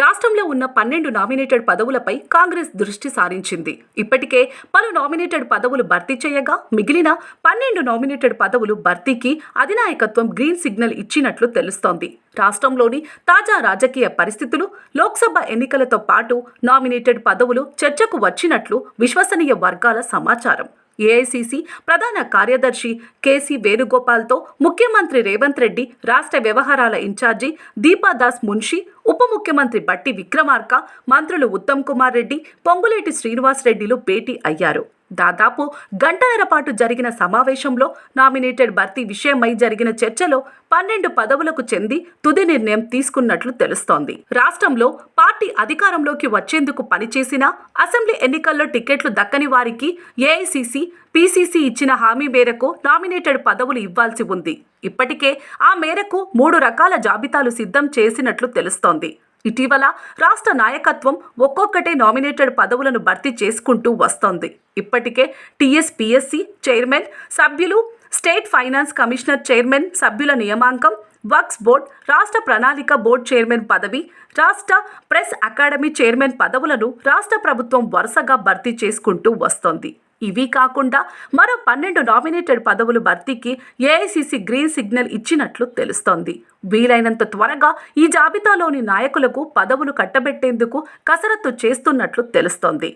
రాష్ట్రంలో ఉన్న పన్నెండు నామినేటెడ్ పదవులపై కాంగ్రెస్ దృష్టి సారించింది. ఇప్పటికే పలు నామినేటెడ్ పదవులు భర్తీ చేయగా మిగిలిన పన్నెండు నామినేటెడ్ పదవులు భర్తీకి అధినాయకత్వం గ్రీన్ సిగ్నల్ ఇచ్చినట్లు తెలుస్తోంది. రాష్ట్రంలోని తాజా రాజకీయ పరిస్థితులు లోక్సభ ఎన్నికలతో పాటు నామినేటెడ్ పదవులు చర్చకు వచ్చినట్లు విశ్వసనీయ వర్గాల సమాచారం. ఏఐసిసి ప్రధాన కార్యదర్శి కేసీ వేణుగోపాల్తో ముఖ్యమంత్రి రేవంత్ రెడ్డి రాష్ట్ర వ్యవహారాల ఇన్ఛార్జి దీపాదాస్ మున్షి ఉప ముఖ్యమంత్రి బట్టి విక్రమార్క మంత్రులు ఉత్తమ్ కుమార్ రెడ్డి పొంగులేటి శ్రీనివాస్ రెడ్డిలు భేటీ అయ్యారు. దాదాపు గంటన్నర పాటు జరిగిన సమావేశంలో నామినేటెడ్ భర్తీ విషయమై జరిగిన చర్చలో పన్నెండు పదవులకు చెంది తుది నిర్ణయం తీసుకున్నట్లు తెలుస్తోంది. రాష్ట్రంలో పార్టీ అధికారంలోకి వచ్చేందుకు పనిచేసిన అసెంబ్లీ ఎన్నికల్లో టికెట్లు దక్కని వారికి ఏఐసిసి పీసీసీ ఇచ్చిన హామీ మేరకు నామినేటెడ్ పదవులు ఇవ్వాల్సి ఉంది. ఇప్పటికే ఆ మేరకు మూడు రకాల జాబితాలు సిద్ధం చేసినట్లు తెలుస్తోంది. ఇటీవల రాష్ట్ర నాయకత్వం ఒక్కొక్కటే నామినేటెడ్ పదవులను భర్తీ చేసుకుంటూ వస్తోంది. ఇప్పటికే టీఎస్పీఎస్సీ చైర్మన్ సభ్యులు స్టేట్ ఫైనాన్స్ కమిషనర్ చైర్మన్ సభ్యుల నియామకం వక్స్ బోర్డ్ రాష్ట్ర ప్రణాళిక బోర్డ్ చైర్మన్ పదవి రాష్ట్ర ప్రెస్ అకాడమీ చైర్మన్ పదవులను రాష్ట్ర ప్రభుత్వం వరుసగా భర్తీ చేసుకుంటూ వస్తోంది. ఇవి కాకుండా మరో పన్నెండు నామినేటెడ్ పదవులు భర్తీకి ఏఐసిసి గ్రీన్ సిగ్నల్ ఇచ్చినట్లు తెలుస్తోంది. వీలైనంత త్వరగా ఈ జాబితాలోని నాయకులకు పదవులు కట్టబెట్టేందుకు కసరత్తు చేస్తున్నట్లు తెలుస్తోంది.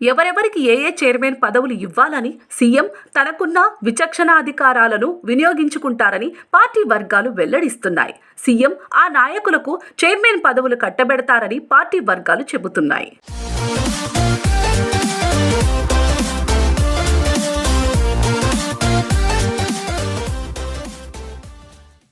ఎవరెవరికి ఏ ఏ చైర్మన్ పదవులు ఇవ్వాలని సీఎం తనకున్న విచక్షణాధికారాలను వినియోగించుకుంటారని పార్టీ వర్గాలు వెల్లడిస్తున్నాయి. సీఎం ఆ నాయకులకు చైర్మన్ పదవులు కట్టబెడతారని పార్టీ వర్గాలు చెబుతున్నాయి.